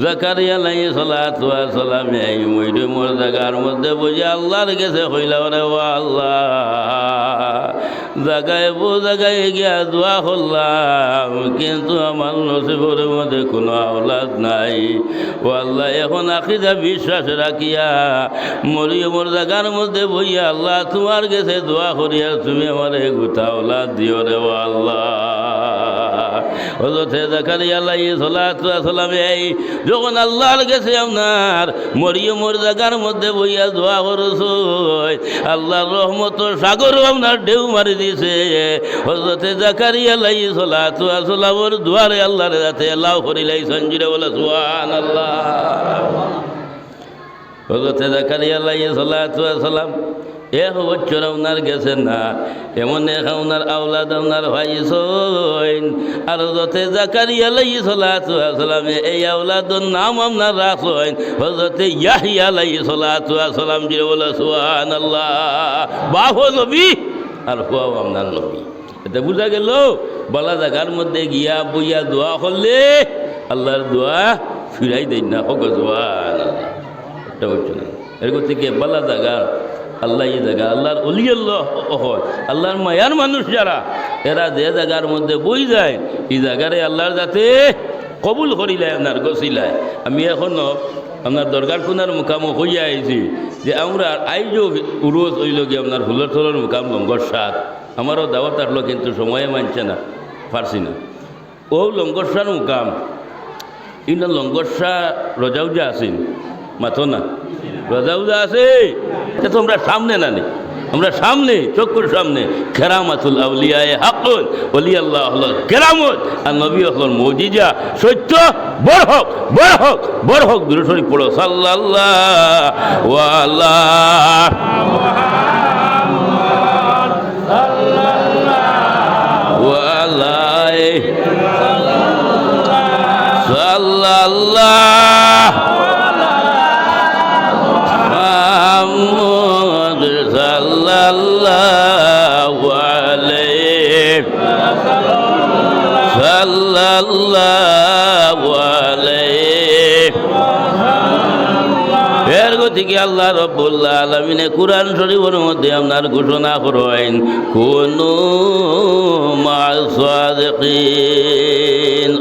জাকারিয়া লাই সালাম এই মইডে মোর জায়গার মধ্যে বুঝে আল্লাহর গেছে হইলা রে ও আল্লাহ জায়গায় বো জায়গায় গিয়া দোয়া করলাম, কিন্তু আমার নসিবের মধ্যে কোনো আওলাদ নাই। ও আল্লাহ, এখন আখিদা বিশ্বাস রাখিয়া মরিয়মর জায়গার মধ্যে বইয়া আল্লাহ তোমার গেছে দোয়া করিয়া তুমি আমার গুতা আওলাদ দিও রে ও আল্লাহ। হজরতে জাকারিয়া আলাই সালাম এই, যখন আল্লাহর গেছে আপনার মরিয়মর জায়গার মধ্যে বইয়া দোয়া করছ, আল্লাহর রহমত সাগর আপনার ঢেউ মারি দিছে। হজরতে জাকারিয়া আলাই সালামর দুয়ারে আল্লাহর যাতে আল্লাহ করিলাই সঞ্জিরে বলে সুহান আল্লাহ হজরতে জাকারিয়া আলাই সালাম এক বছর আপনার গেছেন না। এমন এক আপনার আওলাদ আপনার ভাইসইন আর হজরতে জাকারিয়া লাই সালামে এই আওলাদর নাম আপনার রাখছেন। হজরতে ইয়াহিয়া লাই সালাম জিরে বলে সুহান আল্লাহ নবী। আর হুয়াও আপনার নবী। এটা বুঝা গেল? বলা জায়গার মধ্যে গিয়া বইয়া দোয়া করলে আল্লাহর দোয়া ফিরাই দেন না। হোক জোয়ান এটা হচ্ছে না। এরকম থেকে বলা জায়গা আল্লাহ এই জায়গা, আল্লাহর অলি আল্লাহ আল্লাহর মায়ার মানুষ যারা, এরা যে জায়গার মধ্যে বই যায়, এই জায়গারে আল্লাহর যাতে কবুল করিলায় আপনার গছিলায়। আমি এখনও আপনার দরগার কোনার মুকামো হইয়া আইছি যে আমরা আইজও রোজ হইল গিয়ে আপনার ফুলের থলের মুকাম লঙ্গর সাত। আমারও দাওয়াত আসলো কিন্তু সময়ে মানছে না, পারছি না। ও লঙ্গরসার মুকাম ইনা লঙ্গরসা রজাউজা আছেন মাথো না। রজাউজা আছে? তা তোমরা সামনে না নে। আমরা সামনে, চক্ষুর সামনে। খেরামাতুল আউলিয়ায় হাকুল অলি আল্লাহ হল কেরামত, আর নবী হল মৌজিজা। সত্য? বড় হোক বড় হোক বড় হোক দূরসরি পড়ো। সাল্লাল্লাহ ওয়াল্লাহ সাল্লাল্লাহ গতিকে আল্লাহ রব্বুল্লাহ আলমিনে কোরআন শরীফের মধ্যে আপনার ঘোষণা করেন, কোন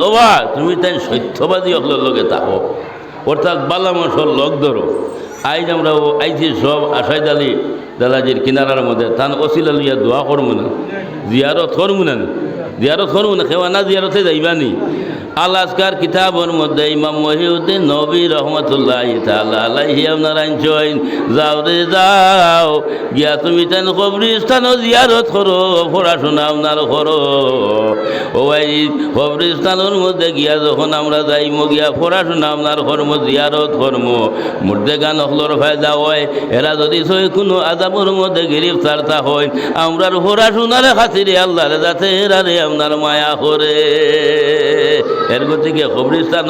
ও বা তুমি তাই সত্যবাদী হল লোকে তাহো অর্থাৎ বালামসর লগ ধরো। আইজ আমরা আইছি সব আশাইদ আলী দাদাজির কিনারার মধ্যে। তান অসিল আলিয়া দোয়া করব না, জিয়ারত না। জিয়ারত করব না খেওয়া না জিয়ারতে যাইবানি। আল আসকার কিতাবর মধ্যে ইমাম মহিউদ্দিন নবী রহমতুল্লাহ আলাইহি আপনার আইনছইন যাও রে যাও, গিয়া তুমি তেন কবরিস্তানও জিয়ারত করো, পড়াশোনা আপনার করো। ও ভাই কবরিস্তানের মধ্যে গিয়া যখন আমরা যাইম, গিয়া পড়াশোনা আপনার কর্ম, জিয়ারত কর্ম। মুর্দে গান হলর ফায়দা হয়, এরা যদি সই কোনো আজাবর মধ্যে গ্রেফতার তা হয়, আমরার পড়াশোনার খাতিরে আল্লাহরে যাতে এরারে আপনার মায়া করে এর গতিকে কবরিস্তান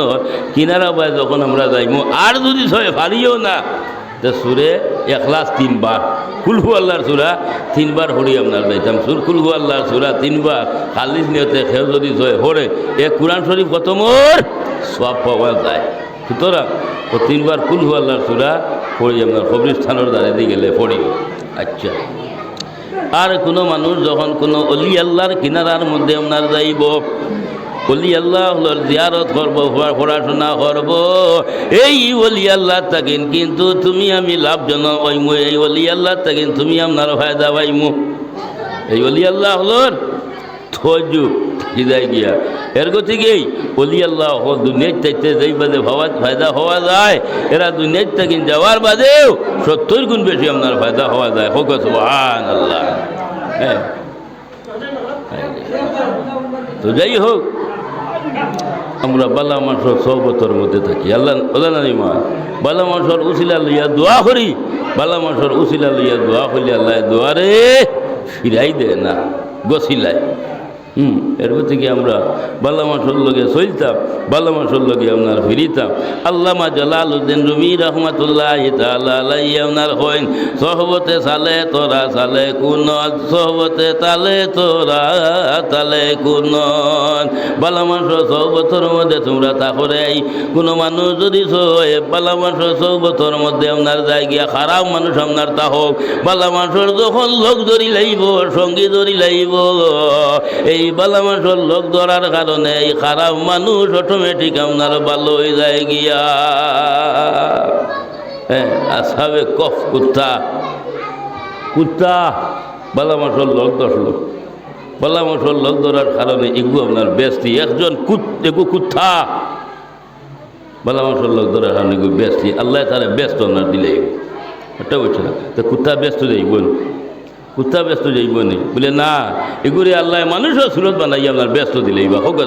কিনারা পায় যখন আমরা যাইমু, আর যদি সয় ফারিও না, তো সুরে এখলাস তিনবার। কুলহু আল্লাহর সুরা, তিনবার হরি আপনার যাইতাম। সুর কুলহু আল্লাহর সুরা তিনবার। খালিস নিয়তে খেয়ে যদি সয় হরে, এ কোরআন শরীফ কত মোর? সব পাওয়া যায় সুতরাং, ও তিনবার কুলহু আল্লাহর সুরা পড়ি আপনার কবরিস্তানের দাঁড়িয়ে গেলে পড়ি। আচ্ছা। আর কোনো মানুষ যখন কোনো অলি আল্লাহর কিনারার মধ্যে আপনার যাইব, অলি আল্লাহ হলোর জিয়ারত করব পড়াশোনা করব, এই অলি আল্লাহ থাকেন কিন্তু তুমি আমি লাভজনক হইমু, এই অলি আল্লাহ থাকেন তুমি আপনার ফায়দা পাইমু। এই অলি আল্লাহ হলোর থজু হৃদয় গিয়া। এর গতিকেই অলি আল্লাহ হল দুনিয়ার চাইতে যেই বাদে ভাবা ফায়দা হওয়া যায়, এরা দুনিয়ার থেকে যাওয়ার বাদেও সত্তর গুণ বেশি আপনার ফায়দা হওয়া যায়। হোক সুবহান আল্লাহ হ্যাঁ। তো যাই হোক, আমরা বালা মাসর সহবতর মধ্যে থাকি। আল্লাহ মা। বালা মাসর উসিলা লইয়া দোয়া করি। বালা মাসর উসিলা লইয়া দোয়া করলে আল্লাহ দোয়ারে ফিরাই দে না, গছিলায়। হুম, এরপর থেকে আমরা বাল্লা মাসর লগে চলতাম বাল্লা মাসর আপনার ফিরিতাম। আল্লামা জালালউদ্দিন রুমি রহমতুল্লাহ আপনার হইন, সহবতে সালে তোরা, সালে কুন সহবতে তালে তোরা, তালে কুন বালা মাসর সহবতর মধ্যে তোমরা তাহলে এই কোনো মানুষ যদি সহে বালা মাসর সহবতর মধ্যে আপনার যায় গিয়া খারাপ মানুষ আপনার তা হোক বালা যখন লোক ধরি লাইব সঙ্গী ধরি লাইব এই বালা মাসর লোক ধরার কারণে এই খারাপ মানুষ অটোমেটিক আপনার ভালো হয়ে যায় গিয়া। হ্যাঁ আসাবে কফ কুত্তা। কুত্তা, বালা লোক ধরলো। বালা মাসর লোক ধরার কারণে এগু আপনার ব্যস্তি। একজন কুত, এগু কুত্তা। বালা লোক ধরার কারণে এগু ব্যস্তি। আল্লাহ তারা ব্যস্ত আপনার দিলে। এটা বলছে না, তো কুত্তা ব্যস্ত যাইব কুত্তা ব্যস্ত যাইব নি। বলে, না, এগুলি আল্লাহ মানুষও সুরত বানাই আপনার ব্যস্ত দিলেই বা হোক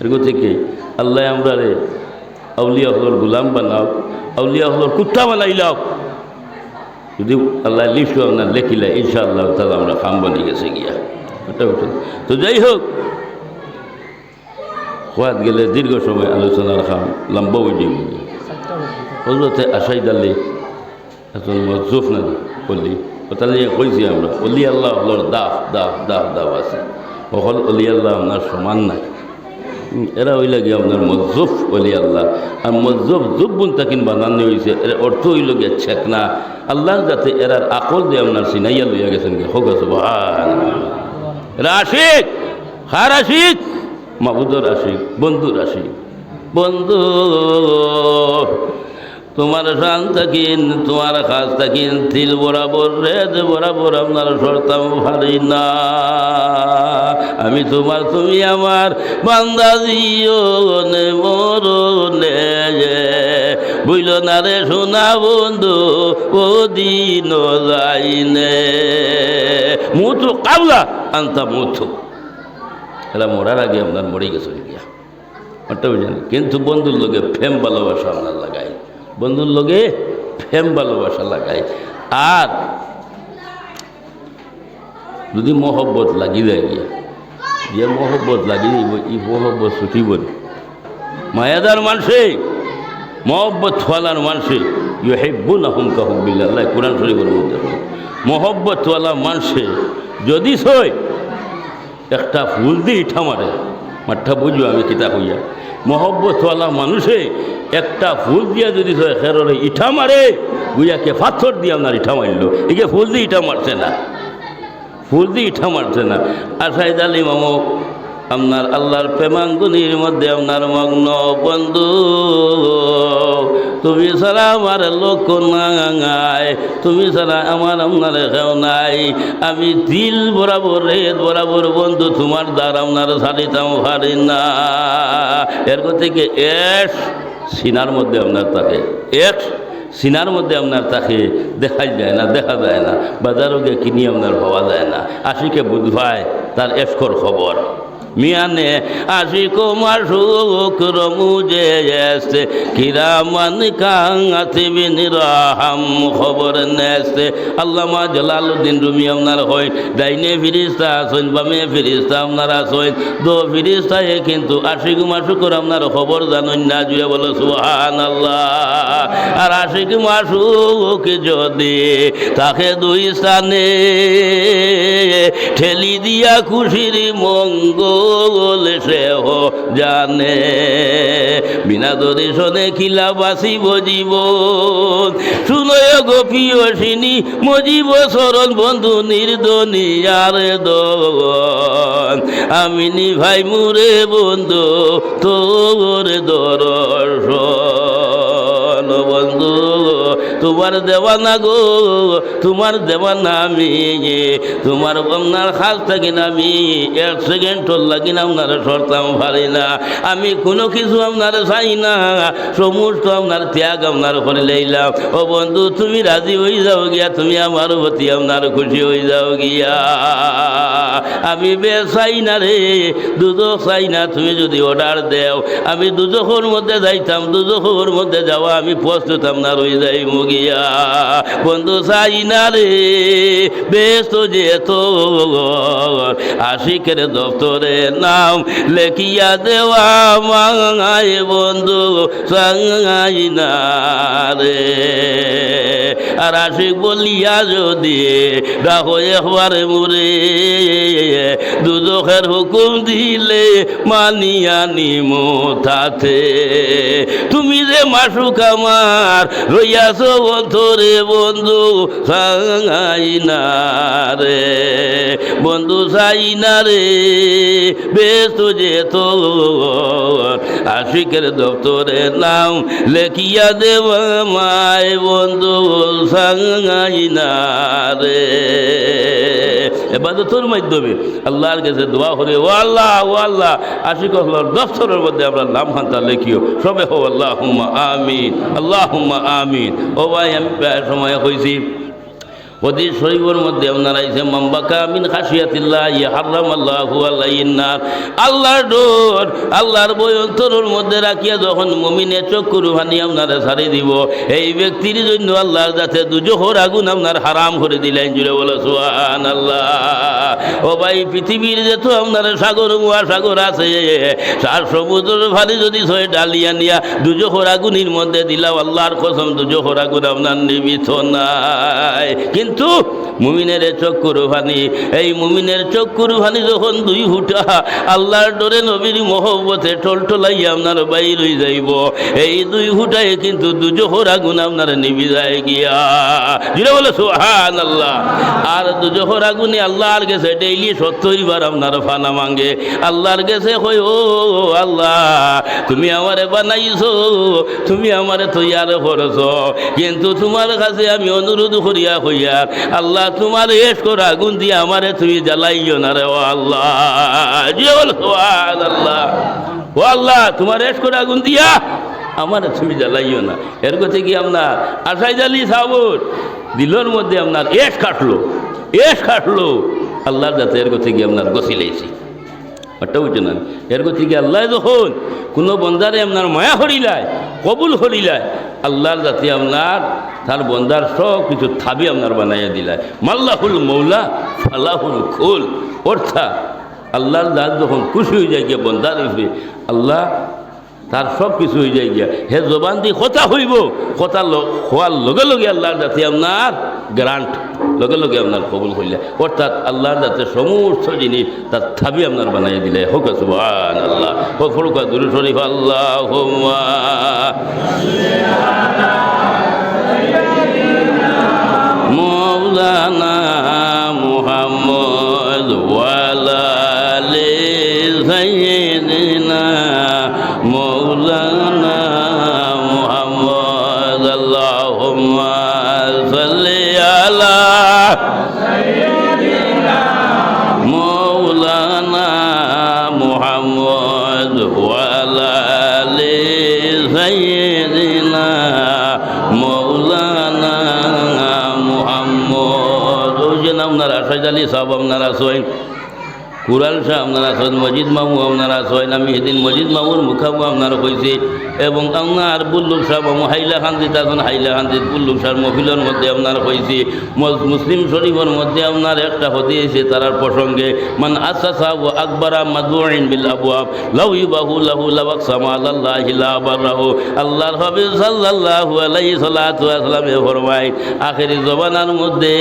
এরকম থেকে আল্লাহ আমরা রে আউলিয়া হলোর গুলাম বানাও, আউলিয়া হলোর কুত্তা বানাইলাও যদি আল্লাহ লিস্ট আপনার লেখিলে, ইনশাআল্লাহ তাহলে আমরা খাম বানিয়ে গেছে গিয়া। তো যাই হোক খোয়াত গেলে দীর্ঘ সময় আলোচনার খাম, লম্বা হয়ে যাইব হজরতে আশাই দালি এখন মজুফ না বললি তাহলে কইছি আমরা, অলি আল্লাহ হলোর দাফ দাফ দাফ দাফ আছে। অকল অলি আল্লাহ আপনার সমান নাই। এরা হইল গিয়ে আপনার মজুফ অলি আল্লাহ। আর মজুফ জুব্বুন তাকিন বানানো হয়েছে এর অর্থ হইল গিয়ে ছেকনা আল্লাহ যাতে এরার আকল দিয়ে আপনার সিনাইয়া লইয়া গেছেন গিয়ে। হোক আছে এরা আশিক হার আশিক মাবুদর আশিক বন্ধুর আশিক বন্ধু। তোমার শান থাকিন তোমার খাস থাকিন তিল বরাবর রেদ বরাবর আপনার সরতাম ভারি না। আমি তোমার, তুমি আমার বান্দা দিও নে মরনে বুঝল না রে সোনা বন্ধু ও দিন যাইনে মুথু কাবলা আনতা মুথু এরা মরার আগে আপনার মরে গেছে গিয়া কিন্তু বন্ধুর লোকে ফেম ভালোবাসা আপনার লাগাই বন্ধুর লোকে ফেম ভালোবাসা লাগাই। আর যদি মহব্বত লাগি যায় যে মহব্বত লাগি যাইব ই মহব্বত ছুটিব মায়াদার মানুষে, মহব্বত থালার মানুষে ইউ হেব্বু না হুমকা হুবিল্লাহ কোরআন শরীফের মধ্যে মহব্বতওয়ালা মানুষে, যদি সই, একটা ফুল দিয়ে ইঠা মারে, মাঠটা বুঝব আমি কিতা হইয়া মহব্বতওয়ালা মানুষে একটা ফুল দিয়া যদি খেররে ইঠা মারে বুঝাকে পাথর দিয়ে আপনার ইঠা মারল। একে ফুল দিয়ে ইঠা মারছে না। ফুল দিয়ে ইঠা মারছে না। আর সাইদ আলী মামু আপনার আল্লাহর প্রেমাঙ্গুনির মধ্যে আপনার মগ্ন, বন্ধু। তুমি ছাড়া আমার লোক নাই, তুমি ছাড়া আমার আপনার কেউ নাই। আমি দিল বরাবর, রেত বরাবর বন্ধু, তোমার দ্বার আপনার ছাড়িতাম পারি না। এর থেকে এস সিনার মধ্যে আপনার থাকে, এক সিনার মধ্যে আপনার তাকে দেখা যায় না, দেখা যায় না, বাজারও গিয়ে কিনি আপনার পাওয়া যায় না। আশিকে বুধবায় তার এসকর খবর। মিয়ানে আসি কুমার সুখ রমুজে এসে, কিরামান কাঙাতে বিনিরাহাম খবর নেসে। আল্লামা জালালউদ্দিন রুমি আপনার হয় ডাইনে ফিরিস্তা আসেন, বামে ফিরিস্তা আপনার আসেন, দো ফিরিস্তায় কিন্তু আশিক মাসুকর আপনার খবর জানেন না, জুড়ে বলো সুহান আল্লাহ আর আশিক মাসুক যদি তাকে দুই স্থানে ঠেলি দিয়া খুশির মঙ্গল সে হো জানে। বিনা দর্শনে খিলা বাসিব জীবন শুনয় গোপীয় সিনি মজিব শরণ বন্ধু নির্দনি আর আমি নি ভাই মুরে বন্ধু, তোর দর্শন বন্ধু। তোমার দেওয়ানা গো, তোমার দেওয়ানা আমি, তোমার আপনার খাস থাকি না আমি এক সেকেন্ড লাগি না, আপনার সরতাম পারি না। আমি কোনো কিছু আপনার চাই না, সমস্ত আপনার ত্যাগ আপনার করে লইলাম। ও বন্ধু, তুমি রাজি হয়ে যাও গিয়া, তুমি আমার প্রতি আপনার খুশি হয়ে যাও গিয়া। আমি বে চাই না রে, দুদক চাই না, তুমি যদি অর্ডার দেও। আমি দুদকের মধ্যে যাইতাম, দুদকের মধ্যে যাওয়া আমি প্রস্তুত আপনার হয়ে যাই মুগি গিয়া, বন্ধু চাই না রে ব্যস্ত যেত আশিকের দপ্তরে নাম লেখিয়া দেওয়া মাঙায় বন্ধু সাঙাই না রে আর আশিক বলিয়া যদি রাখো একবারে মুরে দুদখের হুকুম দিলে মানিয়া নিমো যে মাসুক আমার, রইয়াছ অন্তরে বন্ধু সাঙাই রে। বন্ধু চাই না রে, ব্যস্ত যেত আশিকের দপ্তরে নাম লেখিয়া দেব মায় বন্ধু সাঙাই না রে। এবাদতর মাধ্যমে আল্লাহর কাছে দোয়া করে, ও আল্লাহ ও আল্লাহ, আশিক দফতরের মধ্যে আমরা নাম হান্তা লেখিও। সবে হো আল্লাহ হুম্মা আমিন আল্লাহ আমিন। ও ভাই আমি প্রায় সময় হয়েছি। হদিস শরীফের মধ্যে আপনারা আইসে মাম্বাকা মিন খাসিয়াতিল্লাহ ইয়া হারাম আল্লাহু আল্লাহ আল্লাহর ডোর আল্লাহর বই অন্তরের মধ্যে রাখিয়া যখন মমিনে চক্ষুর ভানি আপনারা ছাড়ি দিব, এই ব্যক্তির জন্য আল্লাহর যাতে দুজোহর আগুন আপনার হারাম করে দিলেন। জুড়ে বলে সোহান আল্লাহ ও ভাই, পৃথিবীর যেহেতু আপনার সাগর, মহাসাগর আছে সার সমুদ্রের ভারি যদি ছয় ডালিয়া নিয়া দুজোহর আগুনের মধ্যে দিলাম আল্লাহর কসম দুজোহর আগুন আপনার নিমিত নাই। কিন্তু মুমিনের চক্ষুর ভানি, এই মুমিনের চক্ষুর ভানি যখন দুই হুটা আল্লাহর ডোরে নবীর মহব্বতে টলটলাইয়া আপনার বাইর হয়ে যাইব, এই দুই হুটায় কিন্তু দুজোহর আগুন আপনার নিবি যায় গিয়া। বলে সোহান আল্লাহ আর দুজোহর আগুনে আল্লাহর গেছে ডেইলি সত্তর বার আপনার ফানা মাঙ্গে। আল্লাহর গেছে কই ও আল্লাহ, তুমি আমারে বানাইছো, তুমি আমারে তৈয়ার করছ, কিন্তু তোমার কাছে আমি অনুরোধ করিয়া হইয়া আল্লাহ, তোমার এস করে আগুন দিয়ে আমারে তুমি জ্বালাইও না রে, ও আল্লাহ। আল্লাহ ও আল্লাহ, তোমার এস করে আগুন দিয়া আমার তুমি জ্বালাইও না। এর কথা কি আপনার? আশাই জ্বালি সাবুর, দিলর মধ্যে আপনার এস কাটলো এস কাটলো। আল্লাহর যাতে এর কথা কি আপনার? গছিলাইছি ওটা না এর কথা কি আল্লাহ যখন কোনো বন্দারে আপনার মায়া হরিলায় কবুল হরিলায় আল্লাহর যাতে আপনার, তার বন্দার সব কিছু থাবি আপনার বানাইয়া দিলায় মাল্লাহুল মৌলা, ফালাহুল খোল। অর্থাৎ আল্লাহর দাস যখন খুশি হয়ে যায়, গিয়ে বন্দার আল্লাহ তার সব কিছু হয়ে যায় গিয়া। হে জবান দি কথা হইব, কথা হওয়ার লগে লগে আল্লাহর যাতে আপনার গ্রান্ট, লগে লগে আপনার কবুল হইলে। অর্থাৎ আল্লাহর যাতে সমস্ত জিনিস তার থাবি আপনার বানাই দিলে। হোক আল্লাহ হোক ফরুকা দুরু শরীফ আল্লাহ সাহেব আপনারা আছেন কুরাল শাহ আপনারা আছেন মজিদ মামু, আপনারা আছেন আমি সেদিন মজিদ মামুর মুখামু আপনারা কইছে, এবং আপনার বুল্লুক শাহ মামু, হাইলা খান্দিত আছেন হাইলা খান্দিত বুল্লুক শাহ মহিলার মধ্যে আপনার কইছে মুসলিম শরীফের মধ্যে আপনার একটা হতে এসে তারার প্রসঙ্গে, মান আসা সাহ আকবরা মাদুইন বিল আবুয়াব লাউ ইবাহু লাহু লাবাক সামাল আল্লাহ লাবার রাহু আল্লাহর হাবিব সাল্লাল্লাহু আলাইহি সাল্লাতু ফরমায়, আখেরি জবানার মধ্যে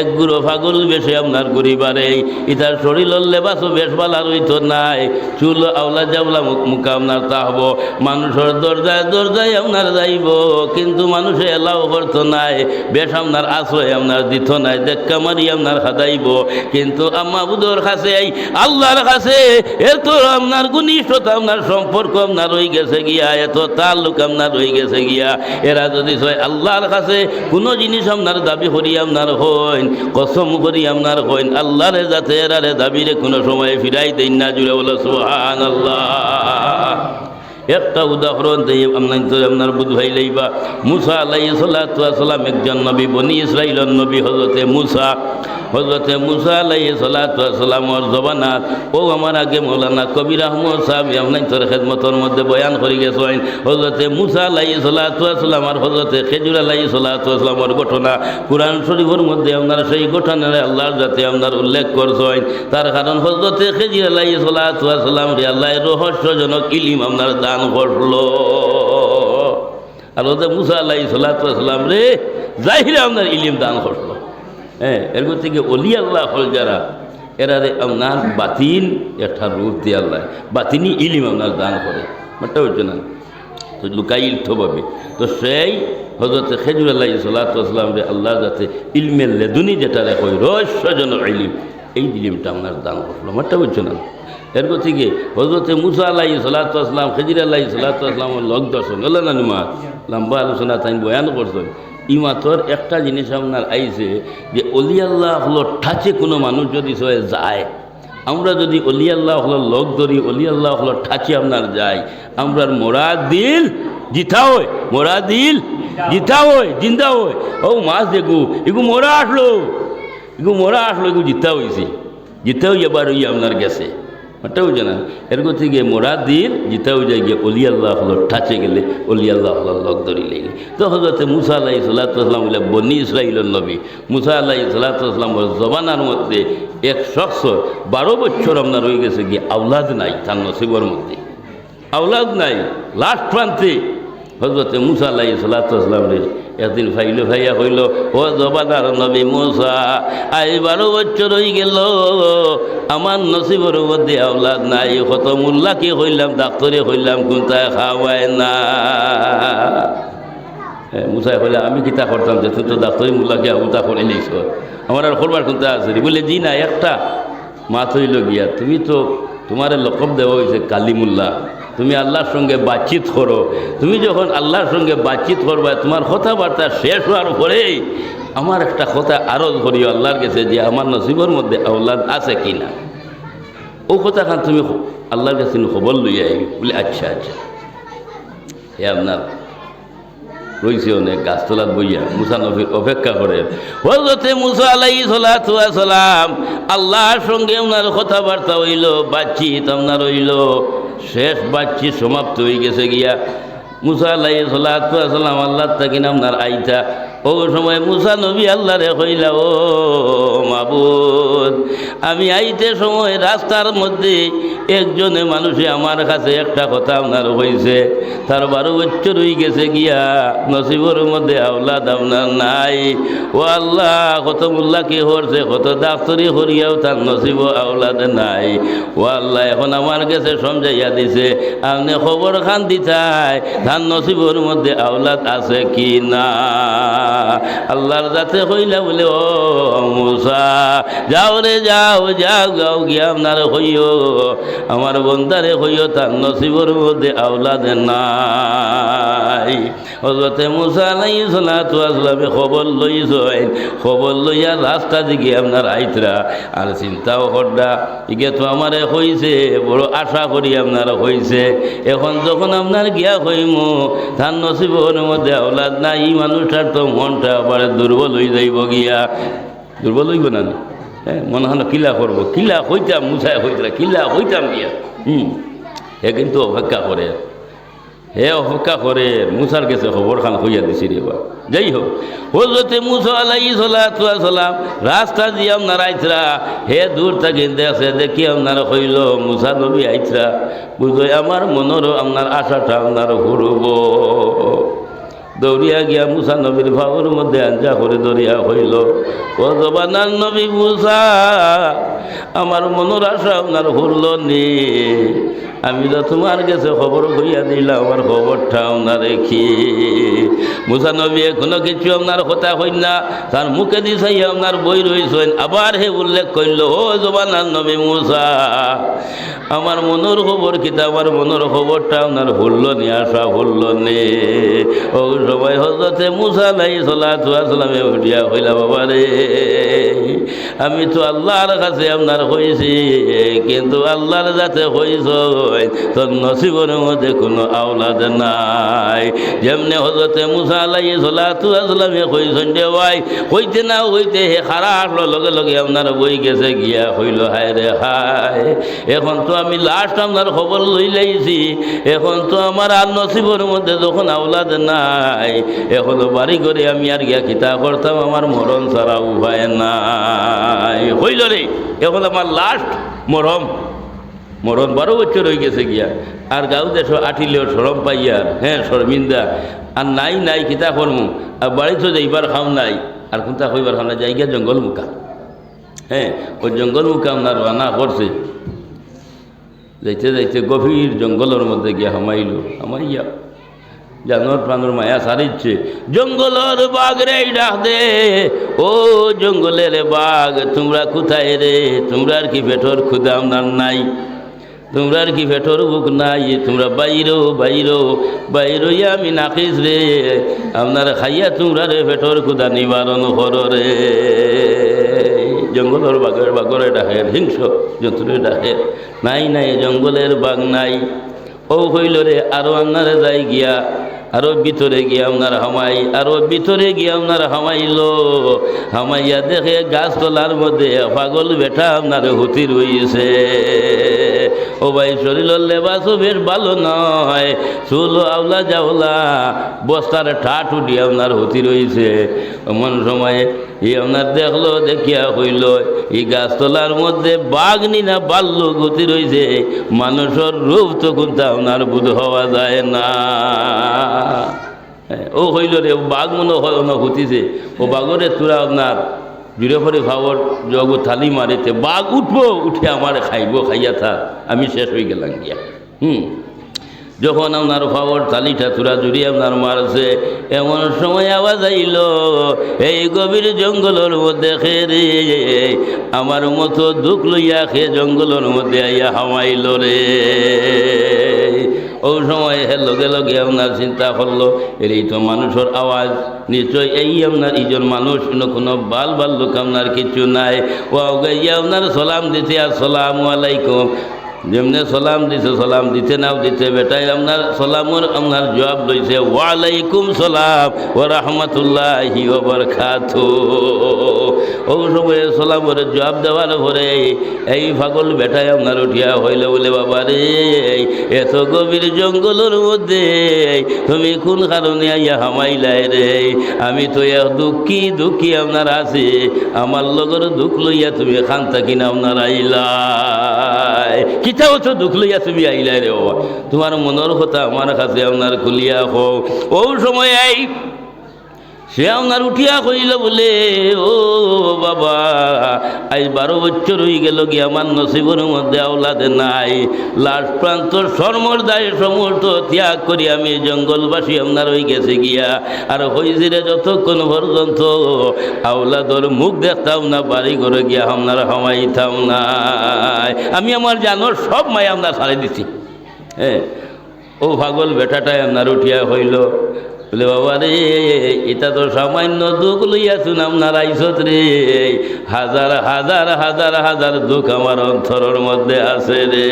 এক গুরো ফাগল বেশে আপনার গরিবারে ইতার শরীর লেবাসও বেশ বালা রইত নাই। চুল আওলা জাবলা মুখ আপনার তাহব মানুষের দরজায় দরজায় আপনার যাইব, কিন্তু মানুষে এলাও করতো নাই। বেশ আপনার আশ্রয় আপনার দিত নাই দেখা মারি আপনার খাদাইব কিন্তু আম্মা বুদর কাছে এই আল্লাহর কাছে এত আপনার ঘনিষ্ঠতা, আপনার সম্পর্ক আপনার রয়ে গেছে গিয়া, এত তাল্লুক আপনার রয়ে গেছে গিয়া। এরা যদি আল্লাহর কাছে কোনো জিনিস আপনার দাবি করি আপনার হইন, কসম করি আপনার হইন, আল্লাহরে যাতে এরারে দাবিরে কোনো সময় ফিরাই দেন না জুড়ে বলে সোহান আল্লাহ একটা উদাহরণ দিয়ে আপনার তো আপনার বুধ ভাই লইবা, মুসা আলাই সাল্লাম একজন নবী, বনি ইসরাইল নবী হজরতে মুসা হজরতে মুসা আলাই সালাতামর জবানাত। ও আমার আগে মৌলানা কবির আহমদ সাহেব এমন তোর খেদমতর মধ্যে বয়ান করে গেছেন। হজরতে মুসা আলাই সালাতাম আর হজরতে খেজুর আলাই সালাতামর ঘটনা। কোরআন শরীফের মধ্যে আপনার সেই ঘটনার আল্লাহর যাতে আপনার উল্লেখ করছেন। তার কারণ হজরতে খেজির আলাই সালাতাম রে আল্লাহ রহস্যজনক ইলিম আপনার দান করল। আর ওদের মুসা আল্লাহ সাল্লাম রে, জাহিরে আপনার ইলিম দান করল। হ্যাঁ এর থেকে অলি আল্লাহ হল যারা? এরা রে আপনার বাতিন একটা রূপ দিয়ে আল্লাহ। বাতিনি ইলিম আপনার দান করে। বাট্টা হচ্ছে না তো লুকাইল থোভাবে তো সেই হজরত খেজুর আল্লাহ সাল্লাহাম রে আল্লাহ যাতে ইলমের লেদুনি যেটা রে কই রহস্যজনক ইলিম। এই ইলিমটা আপনার দান করল। মারটা বুঝছ না এরপর থেকে হজরতে মুসা আল্লাহ সাল্লাহাম খেজির আল্লাহ সাল্লাহাম লগ দর্শন। লম্বা আলোচনা তাই বয়ান করছেন। ইমাতর একটা জিনিস আপনার আইছে যে অলি আল্লাহ কোনো মানুষ যদি সয়ে যায়, আমরা যদি অলি আল্লাহ হলো লগ ধরি অলি আল্লাহ হলো ঠাচে আপনার যাই আমরার মোরা দিল জিতা হয় মোরা দিল জিতা হয়, জিন্দা হয়। ও মাছ দেখু, এগু মোরা আসলো, এগু মোরা আসলো, এগু জিতা হয়েছে জিতা হয়ে এবার ওই আপনার গেছে। ওটা জানা এর থেকে মোরা দিল জিতা হয়ে যায় গিয়ে অলি আল্লাহ হলো ঠাচে গেলে অলি আল্লাহ লক লগ তো হজরতে মুসা আল্লাহ সাল্লাহাম বলে বনি ইসরাহল নবী। মুসা আল্লাহ সাল্লাহাম জবানার মধ্যে এক শখস বারো বছর আপনার রয়ে গেছে গিয়ে আউলাদ নাই, তার নসিবর মধ্যে। আউলাদ নাই লাস্ট প্রান্তে হজরতে মুসা আল্লাহ সাল্লাহাম রে, একদিন ফাইল ভাইয়া হইল ও জবানার নবী মুসা আই বারো বছর হয়ে গেল, আমার নসিবর মধ্যে আওলাদ নাই, কত মোল্লাকে হইলাম, ডাক্তরে হইলাম কোনটায় খাওয়ায় না মুসাই হইলে আমি কিতা করতাম যে তুই তো ডাক্তরি মোল্লাকে আউতা করে নিস আমার আর করবার কোনটা আছে? বলে, জি না, একটা মা তৈল গিয়া, তুমি তো তোমার লকব দেওয়া হয়েছে কালিমুল্লাহ তুমি আল্লাহর সঙ্গে বাতচিত করো। তুমি যখন আল্লাহর সঙ্গে বাতচিত করবা, তোমার কথাবার্তা শেষ হওয়ার পরেই আমার একটা কথা আরও করিও আল্লাহর কাছে যে আমার নসিবর মধ্যে আল্লাহ আছে কি না। ও কথা খান তুমি আল্লাহর কাছে খবর লইয়া আইবি। বলে আচ্ছা আচ্ছা। হে আপনার, রইছে অনেক গাছতলাত বইয়া, মুসা নবীর অপেক্ষা করে। হজরতে মুসা আলাই সালাম আল্লাহর সঙ্গে ওনার কথাবার্তা হইল বাচ্চিত আপনার হইল। শেষ বাচ্চি সমাপ্ত হয়ে গেছে গিয়া মুসা তো আসলাম আল্লাহ তাকিন আপনার আইতা। ও সময় মুসা নবী আল্লাহরে কইলা, ও মাবুদ, আমি আইতে সময় রাস্তার মধ্যে একজনে মানুষে আমার কাছে একটা কথা আপনার হয়েছে তার বারো বছর হয়ে গেছে গিয়া নসিবর মধ্যে আওলাদ আপনার নাই। ও আল্লাহ, কত মোল্লা কি হরছে, কত ডাক্তরি হরিয়াও তার নসিব আওলাদ নাই। ও আল্লাহ, এখন আমার কাছে সমঝাইয়া দিছে, আপনি খবর খান দিতাই, তার নসিবর মধ্যে আওলাদ আছে কি না? আল্লাহর যাতে হইলা বলে, ও মুসা, যাও রে, যাও যাও যাও, গিয়া আপনার হইও। আমার বন্দারে হইও, তার নসিবর মধ্যে আওলাদ নাই। হজরতে মুসা নাই সালাতু আসলামে খবর লইছেন। খবর লইয়া রাস্তা দিকে আপনার আইতরা। আর চিন্তাও করডা, ইগে তো আমারে হইছে, বড় আশা করি আপনার হইছে। এখন যখন আপনার গিয়া হইমু ধান নসিবর মধ্যে আওলাদ নাই, মানুষটার তো মনটা আবার দুর্বল হয়ে যাইব গিয়া। দুর্বল হইব না? হ্যাঁ মনে না কিলা করব? কিলা হইতাম মুসায় হইতরা কিলা হইতাম গিয়া। হুম। হে কিন্তু অপেক্ষা করে। হে অপেক্ষা করে মুসার কাছে খবর খান হইয়া দিছি রে বা যাই হোক হজরতে মুসা আলাই সালাম রাস্তা দিয়ে আপনার আইতরা। হে দূর থেকে দেখছে, দেখি আপনার হইল মুসা নবী আইতরা। বুঝলো, আমার মনেরও আপনার আশাটা আপনার ঘুরব। দৌড়িয়া গিয়া মুসা নবীর ভাবর মধ্যে আঞ্জা করে দৌড়িয়া হইল, ও জবানার নবী মুসা, আমার মনের আশা আপনার হল নে আমি তো তোমার কাছে খবর হইয়া দিলাম, আমার খবরটা আপনার রেখি মুসা নবী, এখনও কিছু আপনার কথা হই না, তার মুখে দিছাই আপনার বই রয়েছেন আবার হে উল্লেখ করল ও জবানার নবী মুসা, আমার মনের খবর কিতা আমার মনের খবরটা আপনার হল নি আশা হল নে ও সময় হজরতে মুসা লাই সালামে উঠিয়া হইলা বাবা রে আমি তো আল্লাহর কাছে আপনার হয়েছি কিন্তু আল্লাহর যাতে হইছ তোর নসিবর মধ্যে কোনো আওলাদ নাই। যেমনি হজরতে মুসা আলাই সালামে হইছেন যে, ভাই হইতে না হইতে হে খারা আসলো, লগে লগে আপনার বই গেছে গিয়া হইল হায় রে, হায়, এখন তো আমি লাস্ট আপনার খবর লই লাইছি এখন তো আমার আর নসিবর মধ্যে যখন আওলাদ নাই এখনও বাড়ি করে আমি আর গিয়া কিতা করতাম, আমার মরণ ছাড়া উপায় নাই। হইল রে এখন আমার লাস্ট মরম মরণ বারো বছর হয়ে গেছে গিয়া। আর গাঁও দেশ আঠিলেও সরম পাইয়া হ্যাঁ শর্মিন্দা, আর নাই নাই, কিতা করমু? আর বাড়িতে যাইবার খাও নাই। আর কোনটা হইবার খাও না যাই গিয়া জঙ্গল মুখা হ্যাঁ ওই জঙ্গল মুখা আপনার রান্না করছে। যাইতে যাইতে গভীর জঙ্গলের মধ্যে গিয়া হামাইল, হামাইয়া জানোয়ার প্রাণর মায়া সারিচ্ছে। জঙ্গলের বাঘ রে ডাক দে। ও জঙ্গলের বাঘ, তোমরা কোথায় রে? তোমরা আর কি পেটর ক্ষুদা আপনার নাই? তোমরা আর কি পেটর বুক নাই? তোমরা বাইরো বাইরো বাইরো আমি নাকিস রে। আপনার খাইয়া তোমরা রে পেটর ক্ষুদা নিবারণ কর রে। জঙ্গলের বাঘের বাঘরে ডাকে হিংস জন্তুরে ডাকে নাই নাই, জঙ্গলের বাঘ নাই। ও হইল রে, আরও আপনারে যাই গিয়া। আরও ভিতরে গিয়া আপনার হামাই, আরও ভিতরে গিয়া আপনার হামাইল। হামাইয়া দেখে গাছতলার মধ্যে পাগল বেটা আপনার হুতি রইছে। ও ভাই শরীরের লেবাসও বেশ ভালো নয়। চুল আওলা যাওলা বস্তার ঠাট উঠি আপনার হতি রইছে। এমন সময়ে ই আপনার দেখল, দেখিয়া হইল, এই গাছতলার মধ্যে বাঘ নি বাল্য গতি রইছে। মানুষের রূপ তো কিন্তু আপনার বুধ হওয়া যায় না। ও হইল রে বাঘ মনে হয় না হতিছে ও বাঘরে তোরা আপনার জুড়ে ফরে খাবার জগ থালি মারিতে বাঘ উঠবো, উঠে আমার খাইব, খাইয়া থাক আমি শেষ হয়ে গেলাম গিয়া। হুম। যখন আপনার ফাওয়ার থালিটা তুরা জুড়ি আপনার মারছে এমন সময় আওয়াজ আইল এই গভীর জঙ্গলের মধ্যে খেরে আমার মতো দুঃখ লইয়া খে জঙ্গলের মধ্যে আইয়া হামাইল রে ওই সময় হে লগে লগে আপনার চিন্তা করল, এর এই তো মানুষের আওয়াজ। নিশ্চয় এই আপনার ইজন মানুষ, কোনো বাল বাল লোক আপনার কিছু নাই। ও আপনার সালাম দিতে আসসালাম আলাইকুম। যেমনি সালাম দিছে, সালাম দিতে নাও, দিতে বেটাই, আপনার সালামর আপনার জবাব লইছে ওয়ালাইকুম সালাম ও রহমতুল্লাহি ও বরখাতু ও সময় সালামর জবাব দেওয়ার পরে এই পাগল বেটাই আপনার উঠিয়া হইলে বলে, বাবা রে, এত গভীর জঙ্গলের মধ্যে তুমি কোন কারণে আইয়া হামাইলাই রে? আমি তো দুঃখী দুঃখী আপনার আছি। আমার লগর দুঃখ লইয়া তুমি খান থাকি না আপনার আইলাই? কিতা হতো দুঃখ লইয়া তুমি আইলাই রে বাবা। তোমার মনের কথা আমার কাছে আপনার খুলিয়া হোক ও সময় আই সে আপনার উঠিয়া কইল বলে, ও বাবা, আজ বারো বছর হয়ে গেল কি আমার নসিবের মধ্যে আওলাদে নাই। লাস্ট প্রান্ত সর্মর দায় সমর্থ ত্যাগ করি আমি, জঙ্গলবাসী আপনার হয়ে গেছে গিয়া। আর হয়েছে রে যতক্ষণ পর্যন্ত আওলাদর মুখ দেখতাম না, বাড়ি করে গিয়া আপনার হামাইতাম না। আমি আমার জানোর সব মায় আপনার ছাড়ে দিছি। হ্যাঁ ও ভাগল বেটাটাই আপনার উঠিয়া হইল। বলে, বাবা রে, এটা তো সামান্য দুঃখ লইয়াছুন আপনার আইসত রে। হাজার হাজার হাজার হাজার দুঃখ আমার অন্তরের মধ্যে আছে রে।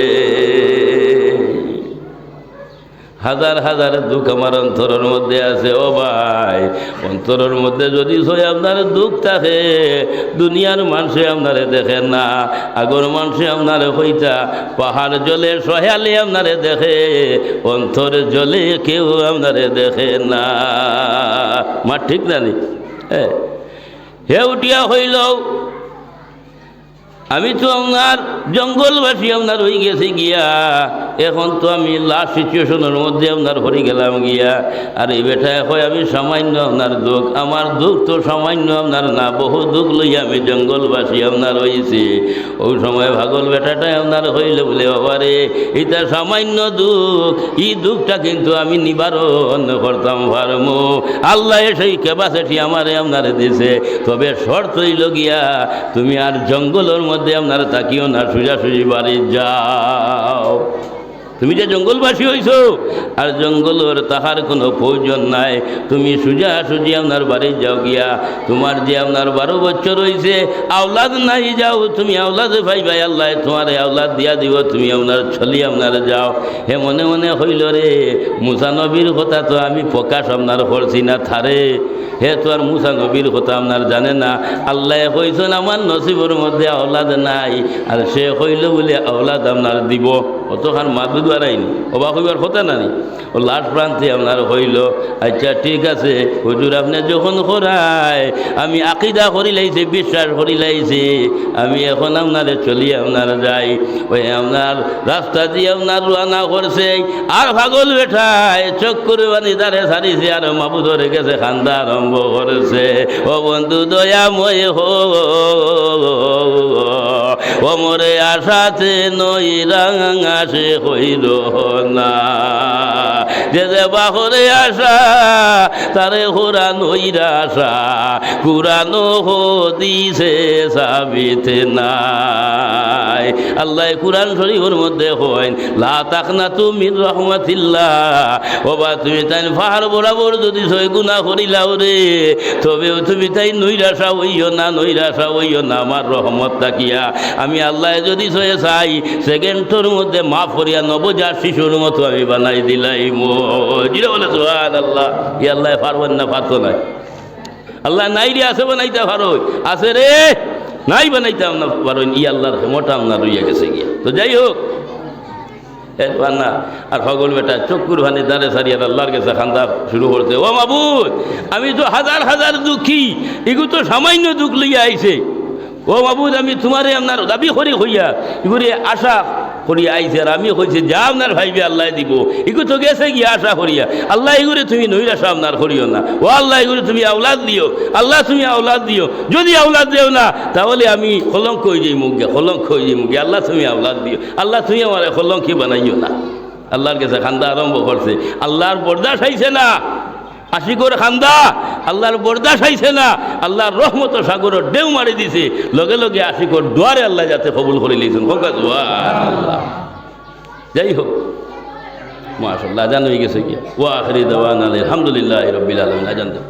হাজার হাজার দুঃখ আমার অন্তরের মধ্যে আছে, ও ভাই। অন্তরের মধ্যে যদি সই আপনার দুঃখ থাকে, দুনিয়ার মানুষে আপনারে দেখে না, আগর মানুষে আপনার হইতা, পাহাড় জলে সহালে আপনারে দেখে, অন্তরে জলে কেউ আপনারে দেখে না। মা, ঠিক না নি? হ্যাঁ হে উঠিয়া হইল, আমি তো আপনার জঙ্গলবাসী আপনার হয়ে গেছে গিয়া। এখন তো আমি লাস্ট সিচুয়েশনের মধ্যে আপনার হরে গেলাম গিয়া। আর এই বেটায় হয় আমি সামান্য আপনার দুঃখ। আমার দুঃখ তো সামান্য আপনার না, বহু দুঃখ লইয়া আমি জঙ্গলবাসী আপনার হয়েছি ওই সময় ভাগল বেটাটাই আপনার হইলে বলে বাবারে এটা সামান্য দুঃখ। এই দুঃখটা কিন্তু আমি নিবারণ করতাম, পারমু। আল্লাহ সেই ক্যাপাসিটি আমারে আপনারে দিছে। তবে শর্ত হইল গিয়া, তুমি আর জঙ্গলের মধ্যে আপনার তাকিও না সোজাসুজি বাড়ি যাও। তুমি যে জঙ্গলবাসী হইছো, আর জঙ্গলের তাহার কোনো প্রয়োজন নাই। তুমি সুজা সুজি আপনার বাড়ি যাও গিয়া। তোমার যে আপনার বারো বছর হয়েছে আওলাদ নাই যাও। তুমি আওলাদ ভাই ভাই, আল্লাহ তোমার আওলাদ দিয়া দিব, তুমি আপনার ছলি আপনার যাও। হে মনে মনে হইল রে মুসানবীর কথা তো আমি প্রকাশ আপনার করছি না থারে। হে তো আর মুসা নবীর কথা আপনার জানে না। আল্লাহ কইছেন, আমার নসিবর মধ্যে আওলাদ নাই, আর সে হইল বলে আওলাদ আপনার দিব। অতখান মাদুদ বাড়াইনি অবাক হইবার কথা নানি ও লাস্ট প্রান্তে আপনার হইল আচ্ছা ঠিক আছে, হুজুর আপনি যখন করায় আমি আকিদা করি লাইছি, বিশ্বাস করি লাইছি, আমি এখন আপনারে চলি, আপনার যাই, ওই আপনার রাস্তা দিয়ে আপনার রানা করছে, আর ভাগল বেঠায় চোখ করে বানি দাঁড়ে সারিছে আর মাবু ধরে গেছে, খান্দা আরম্ভ করেছে। ও বন্ধু, দয়াময় হো মোরে আশাতে নই রাঙাশে হইল না। যে যে বাহরে আসা, তারে হোরা নইরা আসা কুরানো হো দিছে সাবিতে নাই। আল্লাহ কুরআন শরীফের মধ্যে হইন, লা তাকনা তুমি রহমাতিল্লাহ। ও বা তুমি তাই পাহাড় বরাবর যদি সই গুণা করিলাও রে, তবেও তুমি তাই নৈরাশা হইও না, নৈরাশা হইও না, আমার রহমত তাকিয়া আমি আল্লাহ যদি সয়ে চাই সেকেন্ডটোর মধ্যে মা ফরিয়া নবজাত শিশুর মতো আমি বানাই দিলাই বলে সোহান আল্লাহ ই আল্লাহ পারবেন না, পারতো আল্লাহ নাই রে বানাইতে পারো। রে, নাই ই আল্লাহর আপনার রইয়া গেছে গিয়া। তো যাই হোক আর বেটা, চক্কুর ভানি দাঁড়ে সারি আর আল্লাহর কাছে খান্দা শুরু করতে ও মাবুদ, আমি তো হাজার হাজার দুঃখী। এগু তো সামান্য দুঃখ লইয়া আইছে। ও মাবুদ, আমি তোমারে আপনার দাবি করি হইয়া। এগুলি আশা করিয়া আইছে আর আমি হয়েছে যা আপনার ভাইবে, আল্লাহ দিব। এগু তো গেছে গিয়ে আশা করিয়া। আল্লাহ এগুলো তুমি নৈরাশা আপনার করিও না। ও আল্লাহ এগুলো তুমি আওলাদ দিও। আল্লাহ তুমি আওলাদ দিও। যদি আওলাদ দেও না, তাহলে আমি কলঙ্ক হয়ে যাই মুখে কলঙ্ক হয়ে যাই মুখে আল্লাহ তুমি আওলাদ দিও। আল্লাহ তুমি আমার কলঙ্কি বানাইও না। আল্লাহর কাছে খান্দা আরম্ভ করছে। আল্লাহর বরদাস আইছে না। আশিকর খান্দা, আল্লাহর বরদাস হয়েছে না, আল্লাহর রহমত সাগর ডেউ মারি দিছে। লগে লগে আশিকর দুয়ারে আল্লাহ যাতে কবুল করে লিয়েছেন হোকা আল্লাহ। যাই হোক মাশাল্লাহ আজান হয়ে গেছে কি? ও আখরি দেওয়ান আলহামদুলিল্লাহ রবিল আলম আজান দেওয়া